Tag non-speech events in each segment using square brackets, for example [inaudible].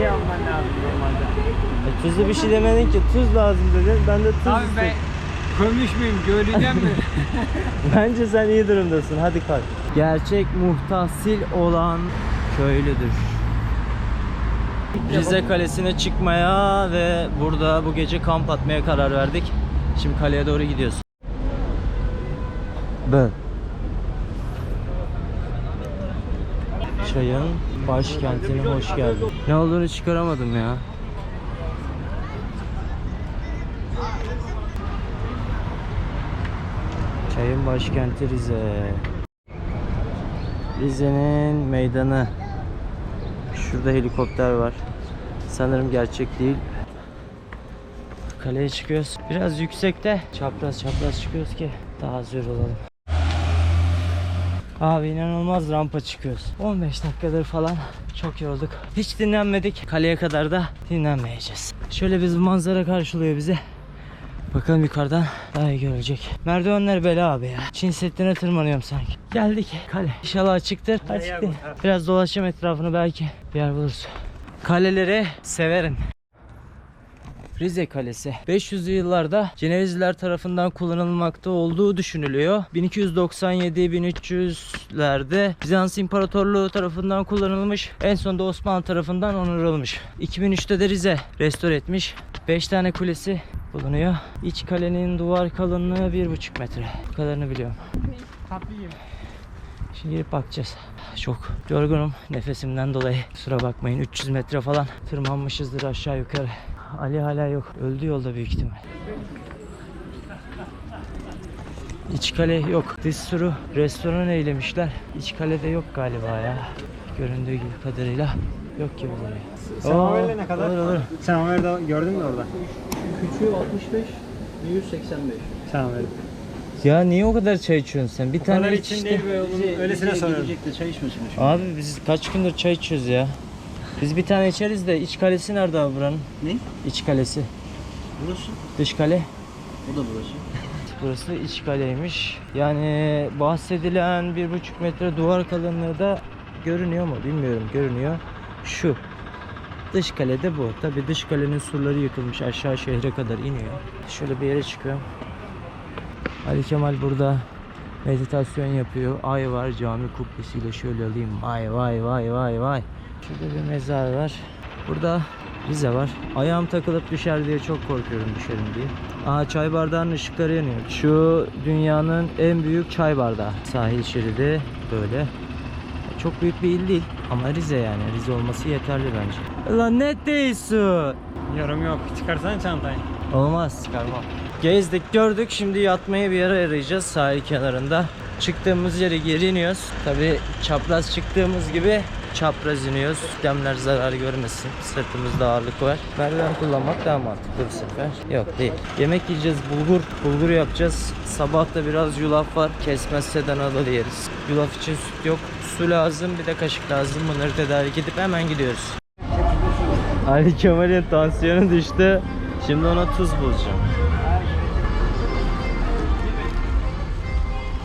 şey alman lazım normalde. E, tuzlu bir şey demedin ki tuz lazım dedin. Ben de tuz Abi istedim. ben kömüş müyüm, göreceğim mi? [laughs] Bence sen iyi durumdasın. Hadi kalk. Gerçek muhtasil olan köylüdür. Rize Kalesi'ne çıkmaya ve burada bu gece kamp atmaya karar verdik. Şimdi kaleye doğru gidiyoruz. Ben. Çayın başkentine hoş geldin. Ne olduğunu çıkaramadım ya. Çayın başkenti Rize. Rize'nin meydanı. Şurada helikopter var. Sanırım gerçek değil. Kaleye çıkıyoruz. Biraz yüksekte. Çapraz çapraz çıkıyoruz ki daha hazır olalım. Abi inanılmaz rampa çıkıyoruz. 15 dakikadır falan çok yorulduk. Hiç dinlenmedik. Kaleye kadar da dinlenmeyeceğiz. Şöyle bir manzara karşılıyor bizi. Bakalım yukarıdan daha iyi görülecek. Merdivenler bela abi ya. Çin Seddi'ne tırmanıyorum sanki. Geldik kale. İnşallah açıktır. Açık değil. Biraz dolaşacağım etrafını belki bir yer buluruz. Kaleleri severim. Rize Kalesi 500'lü yıllarda Cenevizliler tarafından kullanılmakta olduğu düşünülüyor. 1297-1300'lerde Bizans İmparatorluğu tarafından kullanılmış. En sonunda Osmanlı tarafından onarılmış. 2003'te de Rize restore etmiş. 5 tane kulesi bulunuyor. İç kalenin duvar kalınlığı 1,5 metre. Bu kadarını biliyorum. Tatlıyım. Şimdi girip bakacağız. Çok yorgunum nefesimden dolayı. Kusura bakmayın 300 metre falan tırmanmışızdır aşağı yukarı. Ali hala yok. Öldü yolda büyük ihtimal. İç kale yok. Dış suru restoran eylemişler. İç kalede yok galiba ya. Göründüğü gibi kadarıyla yok gibi duruyor. Semaverle Oo, ne kadar? Olur olur. Semaver de gördün mü orada? Küçüğü 65, büyüğü 85. Semaver. Ya niye o kadar çay içiyorsun sen? Bir tane Kadar iç için işte. değil be oğlum. Öylesine soruyorum. Gidecek de çay içmesin şimdi. Abi biz kaç gündür çay içiyoruz ya. Biz bir tane içeriz de iç kalesi nerede abi buranın? Ne? İç kalesi. Burası. Dış kale. O da burası. [laughs] Burası iç kaleymiş. Yani bahsedilen bir buçuk metre duvar kalınlığı da görünüyor mu bilmiyorum. Görünüyor. Şu. Dış kalede bu. Tabi dış kalenin surları yıkılmış. Aşağı şehre kadar iniyor. Şöyle bir yere çıkıyorum. Ali Kemal burada meditasyon yapıyor. Ay var cami kubbesiyle şöyle alayım. Vay vay vay vay vay. Şurada bir mezar var. Burada Rize var. Ayağım takılıp düşer diye çok korkuyorum düşerim diye. Aha çay bardağının ışıkları yanıyor. Şu dünyanın en büyük çay bardağı. Sahil şeridi böyle. Çok büyük bir il değil ama Rize yani. Rize olması yeterli bence. Lan ne değilsin? Yorum yok. Çıkarsan çantayı. Olmaz çıkarmam. Gezdik gördük şimdi yatmaya bir yer arayacağız sahil kenarında. Çıktığımız yere geri iniyoruz. Tabi çapraz çıktığımız gibi çapraz iniyoruz. Demler zarar görmesin. Sırtımızda ağırlık var. Merdiven kullanmak daha mantıklı bu sefer. Yok değil. Yemek yiyeceğiz bulgur. Bulgur yapacağız. Sabah da biraz yulaf var. Kesmezse de nadalı yeriz. Yulaf için süt yok. Su lazım bir de kaşık lazım. Bunları tedarik edip hemen gidiyoruz. Ali Kemal'in tansiyonu düştü. Şimdi ona tuz bulacağım.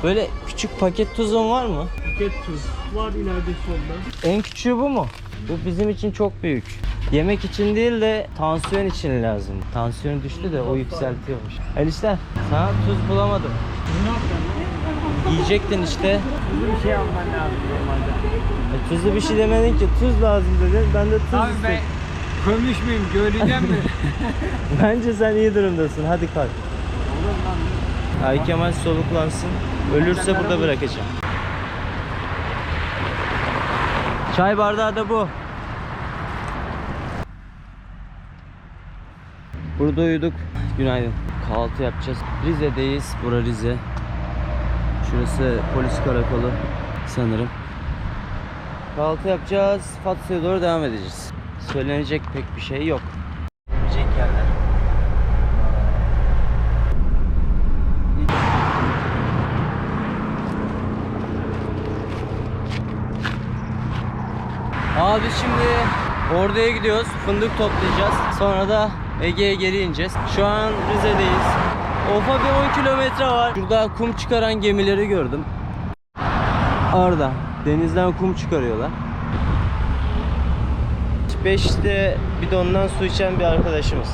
Böyle küçük paket tuzun var mı? Paket tuz. Var ileride solda. En küçüğü bu mu? Bu bizim için çok büyük. Yemek için değil de tansiyon için lazım. Tansiyon düştü de o yükseltiyormuş. Enişte sana tuz bulamadım. Ne yapacaksın? Yiyecektin işte. Bir şey alman lazım normalde. E, tuzlu bir şey demedin ki tuz lazım dedin. Ben de tuz Abi ben istedim. kömüş müyüm, göreceğim mi? [laughs] Bence sen iyi durumdasın. Hadi kalk. Ay Kemal soluklansın. Ölürse burada bırakacağım. Çay bardağı da bu. Burada uyuduk. Günaydın. Kahvaltı yapacağız. Rize'deyiz. Bura Rize. Şurası polis karakolu sanırım. Kahvaltı yapacağız. Fatih'e doğru devam edeceğiz. Söylenecek pek bir şey yok. Abi şimdi Ordu'ya gidiyoruz. Fındık toplayacağız. Sonra da Ege'ye geri ineceğiz. Şu an Rize'deyiz. Ofa bir 10 kilometre var. Şurada kum çıkaran gemileri gördüm. Orada. Denizden kum çıkarıyorlar. 5'te bidondan su içen bir arkadaşımız.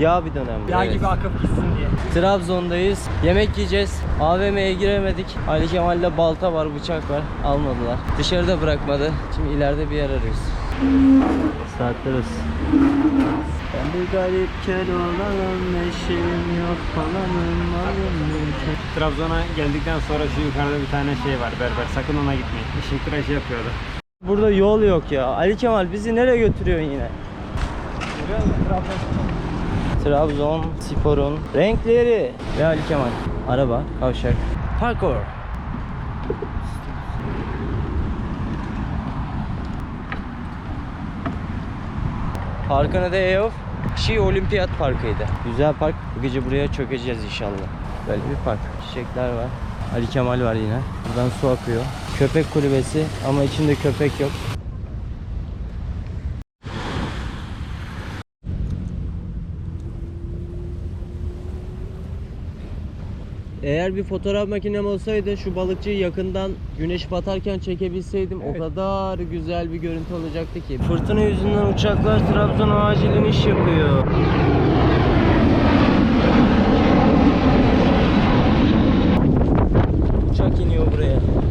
Yağ hem de, Yağ evet. gibi akıp gitsin diye. Trabzon'dayız. Yemek yiyeceğiz. AVM'ye giremedik. Ali Kemal'de balta var, bıçak var. Almadılar. Dışarıda bırakmadı. Şimdi ileride bir yer arıyoruz. Saatler olsun. Ben bir garip kör olalım, eşim yok falanım, malım Trabzon'a geldikten sonra şu yukarıda bir tane şey var berber. Sakın ona gitmeyin. Işık tıraşı yapıyordu. Burada yol yok ya. Ali Kemal bizi nereye götürüyorsun yine? Görüyor musun? Trabzon. Trabzon sporun renkleri ve Ali Kemal. Araba, kavşak. Parkur. Parkın adı EOF. Şi Olimpiyat Parkı'ydı. Güzel park. Bu gece buraya çökeceğiz inşallah. Böyle bir park. Çiçekler var. Ali Kemal var yine. Buradan su akıyor. Köpek kulübesi ama içinde köpek yok. Eğer bir fotoğraf makinem olsaydı şu balıkçıyı yakından güneş batarken çekebilseydim o kadar güzel bir görüntü olacaktı ki. Fırtına yüzünden uçaklar Trabzon'a acil iniş yapıyor.